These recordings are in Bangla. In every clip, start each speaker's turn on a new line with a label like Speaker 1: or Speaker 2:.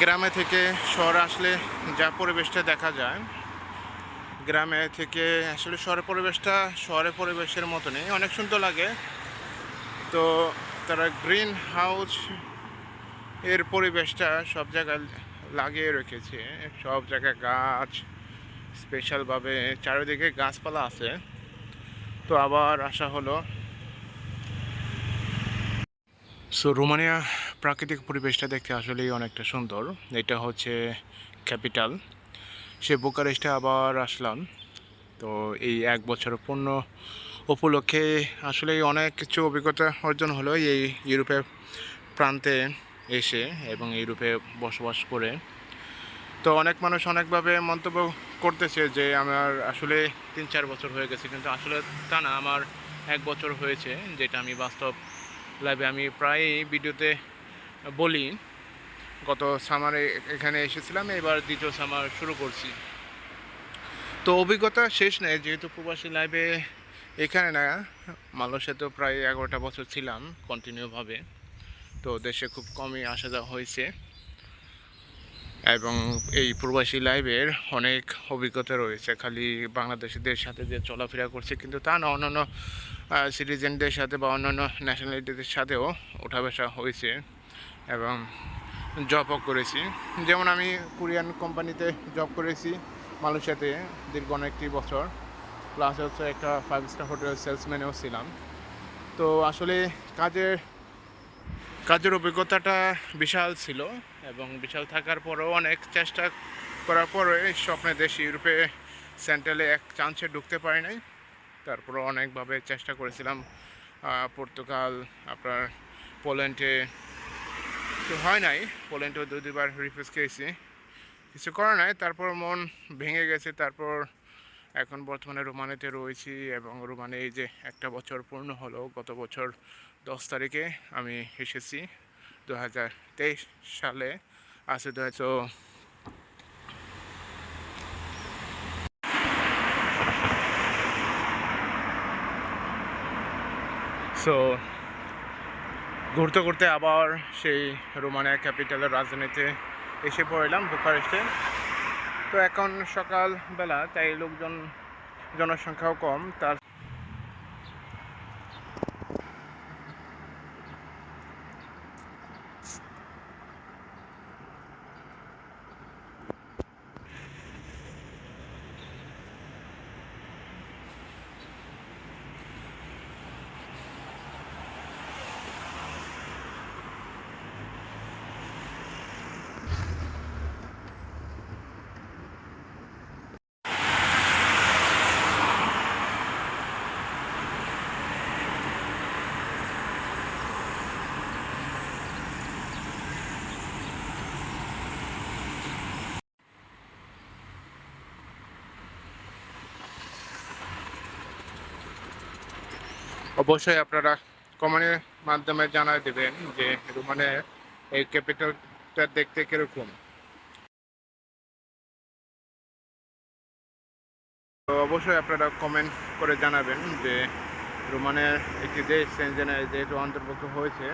Speaker 1: গ্রামে থেকে শহরে আসলে যা পরিবেশটা দেখা যায়, গ্রামে থেকে আসলে শহরের পরিবেশটা শহরের পরিবেশের মতনই, অনেক সুন্দর লাগে। তো তারা গ্রিন হাউস এর পরিবেশটা সব জায়গায় লাগিয়ে রেখেছে। সব জায়গায় গাছ স্পেশালভাবে চারিদিকে গাছপালা আছে। তো আবার আসা হলো সো রোমানিয়া প্রাকৃতিক পরিবেশটা দেখতে আসলেই অনেকটা সুন্দর। এটা হচ্ছে ক্যাপিটাল সে বুকারেস্টে আবার আসলাম। তো এই এক বছর পূর্ণ উপলক্ষে আসলেই অনেক কিছু অভিজ্ঞতা অর্জন হলো এই ইউরোপের প্রান্তে এসে এবং ইউরোপে বসবাস করে। তো অনেক মানুষ অনেকভাবে মন্তব্য করতেছে যে, আমার আসলে তিন চার বছর হয়ে গেছে, কিন্তু আসলে তা না, আমার এক বছর হয়েছে, যেটা আমি বাস্তব লাইভে আমি প্রায় ভিডিওতে বলি। গত সামারে এখানে এসেছিলাম, এবার দ্বিতীয় সামার শুরু করছি। তো অভিজ্ঞতা শেষ নেই, যেহেতু প্রবাসী লাইভে এখানে না তো প্রায় এগারোটা বছর ছিলাম কন্টিনিউভাবে তো দেশে খুব কমই আসা যাওয়া হয়েছে। এবং এই প্রবাসী লাইভের অনেক অভিজ্ঞতা রয়েছে। খালি বাংলাদেশিদের সাথে যে চলাফেরা করছে, কিন্তু তা না, অন্যান্য সিটিজেনদের সাথে বা অন্যান্য ন্যাশনালিটিদের সাথেও ওঠা বসা হয়েছে এবং জবও করেছি। যেমন আমি কোরিয়ান কোম্পানিতে জব করেছি, মালয়েশিয়াতে দীর্ঘ অনেকটি বছর। প্লাস হচ্ছে একটা ফাইভ স্টার হোটেল সেলসম্যানেও ছিলাম। তো আসলে কাজের কাজের অভিজ্ঞতাটা বিশাল ছিল। এবং বিশাল থাকার পরেও অনেক চেষ্টা করার পরে স্বপ্নে দেশ, ইউরোপে সেন্ট্রালে এক চান্সে ঢুকতে পারি নাই। তারপরে অনেকভাবে চেষ্টা করেছিলাম পর্তুগাল, আপনার পোল্যান্ডে তো হয় নাই। পোল্যান্ডেও দুই দুবার রিফিউজ খেয়েছি। কিছু করা নাই তারপর মন ভেঙে গেছে। তারপর এখন বর্তমানে রোমানেতে রয়েছি এবং রোমানে এই যে একটা বছর পূর্ণ হলো, গত বছর দশ তারিখে আমি এসেছি। দু হাজার তেইশ সালে আছে সো ঘুরতে ঘুরতে আবার সেই রোমানিয়া ক্যাপিটালের রাজধানীতে এসে পড়লাম, বুকারেস্টে। তো এখন সকালবেলা তাই লোকজন জনসংখ্যাও কম, তার অবশ্যই আপনারা কমেন্টের মাধ্যমে জানাই দেবেন যে রোমানের এই ক্যাপিটালটা দেখতে কীরকম। তো অবশ্যই আপনারা কমেন্ট করে জানাবেন যে রোমানের একটি দেশ সেনজেনে যেহেতু অন্তর্ভুক্ত হয়েছে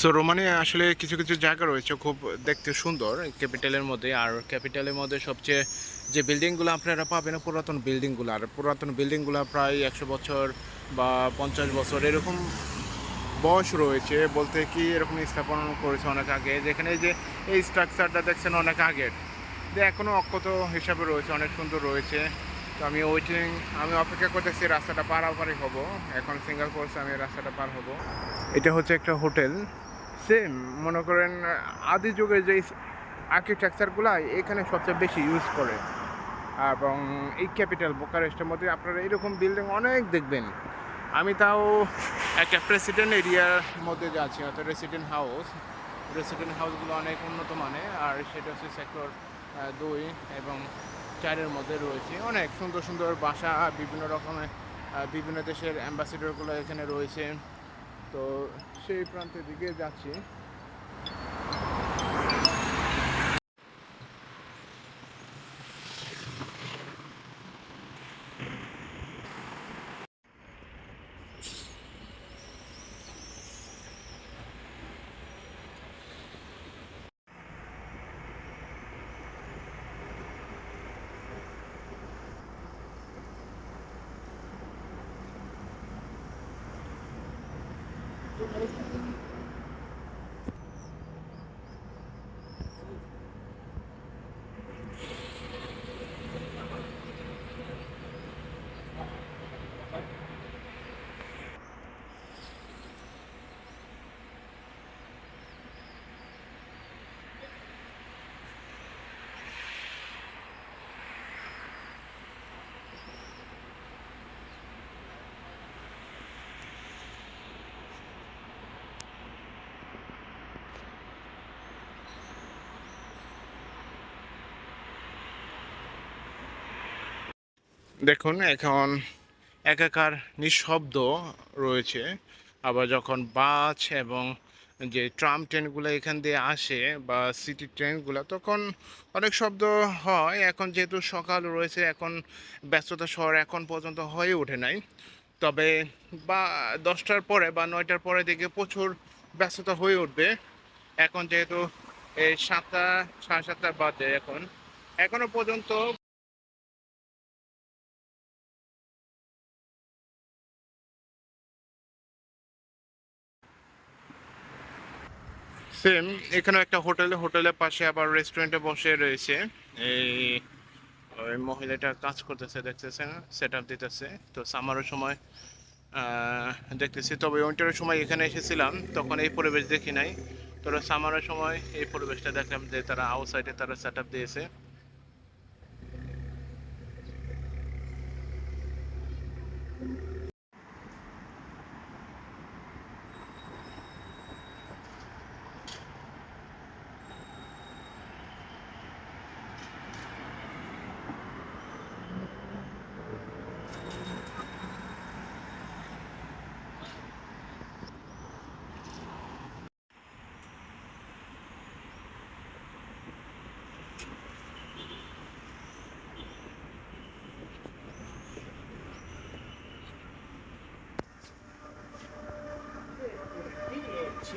Speaker 1: সো রোমানে আসলে কিছু কিছু জায়গা রয়েছে খুব দেখতে সুন্দর ক্যাপিটালের মধ্যে। আর ক্যাপিটালের মধ্যে সবচেয়ে যে বিল্ডিংগুলো আপনারা পাবেন, পুরাতন বিল্ডিংগুলো আর পুরাতন বিল্ডিংগুলো প্রায় একশো বছর বা পঞ্চাশ বছর এরকম বয়স রয়েছে বলতে কি এরকম স্থাপন করেছে অনেক আগে। যেখানে যে, এই স্ট্রাকচারটা দেখছেন অনেক আগের। যে এখনও অক্ষত হিসাবে রয়েছে, অনেক সুন্দর রয়েছে। তো আমি ওয়েটিং আমি অপেক্ষা করতেছি, রাস্তাটা পারাপারি হব। এখন সিঙ্গাল কোর্স আমি রাস্তাটা পার হব। এটা হচ্ছে একটা হোটেল সেম মনে করেন, আদি যুগের যে আর্কিটেকচারগুলো এখানে সবচেয়ে বেশি ইউজ করে। এবং এই ক্যাপিটাল বোকারেস্টের মধ্যে আপনারা এরকম বিল্ডিং অনেক দেখবেন। আমি তাও একটা প্রেসিডেন্ট এরিয়ার মধ্যে যাচ্ছি অর্থাৎ রেসিডেন্ট হাউস রেসিডেন্ট হাউসগুলো অনেক উন্নত মানে আর সেটা হচ্ছে সেক্টর দুই এবং চারের মধ্যে রয়েছে। অনেক সুন্দর সুন্দর বাসা, বিভিন্ন রকমের বিভিন্ন দেশের অ্যাম্বাসিডরগুলো এখানে রয়েছে। তো সেই প্রান্তের দিকে যাচ্ছি। দেখুন, এখন একাকার নিঃশব্দ রয়েছে। আবার যখন বাস এবং যে ট্রাম ট্রেনগুলো এখান দিয়ে আসে বা সিটি ট্রেনগুলো, তখন অনেক শব্দ হয়। এখন যেহেতু সকাল রয়েছে, এখন ব্যস্ততা শহর এখন পর্যন্ত হয়ে ওঠে নাই। তবে বা দশটার পরে বা নয়টার পরে দিকে প্রচুর ব্যস্ততা হয়ে উঠবে। এখন যেহেতু এই সাতটা, সাড়ে সাতটা বাজে এখন। এখনও পর্যন্ত সেম এখানে একটা হোটেলে, হোটেলের পাশে আবার রেস্টুরেন্টে বসে রয়েছে। এই, ওই মহিলাটা কাজ করতেছে, দেখতেছেন সেট আপ দিতেছে। তো সামারের সময় দেখতেছি। তবে উইন্টারের সময় এখানে এসেছিলাম, তখন এই পরিবেশ দেখি নাই। তো সামারের সময় এই পরিবেশটা দেখলাম যে তারা আউটসাইডে তারা সেট আপ দিয়েছে।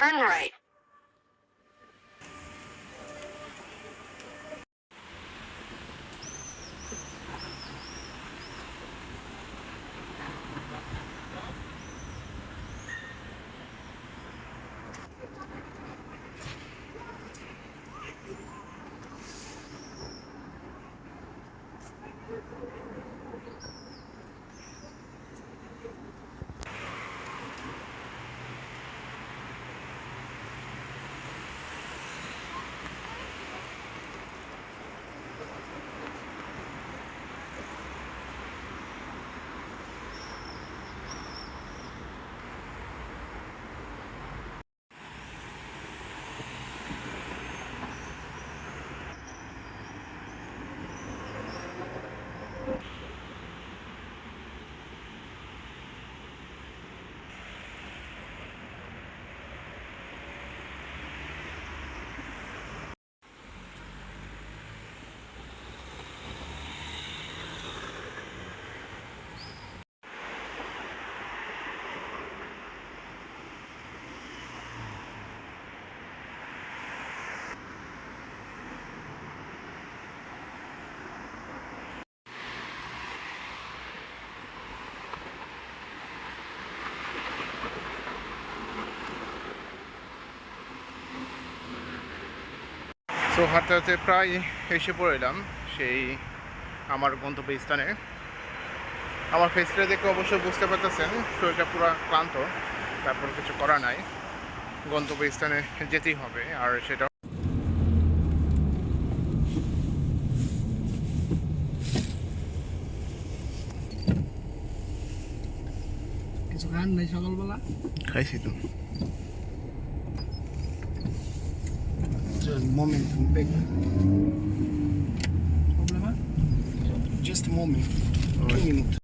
Speaker 2: Turn right.
Speaker 1: সো হাঁটতে হাঁটতে প্রায় এসে পড়লাম সেই আমার গন্তব্যস্থানে আমার ফেসটা দেখে অবশ্যই বুঝতে পারতেছেন শরীরটা পুরো ক্লান্ত তারপর কিছু করা নাই। গন্তব্যস্থানে যেতেই হবে আর সেটা
Speaker 2: কিছু খান নাই সকালবেলা?
Speaker 1: খাইছি তো।
Speaker 2: and moment back. Problema? Just moment. Right. Two minutes.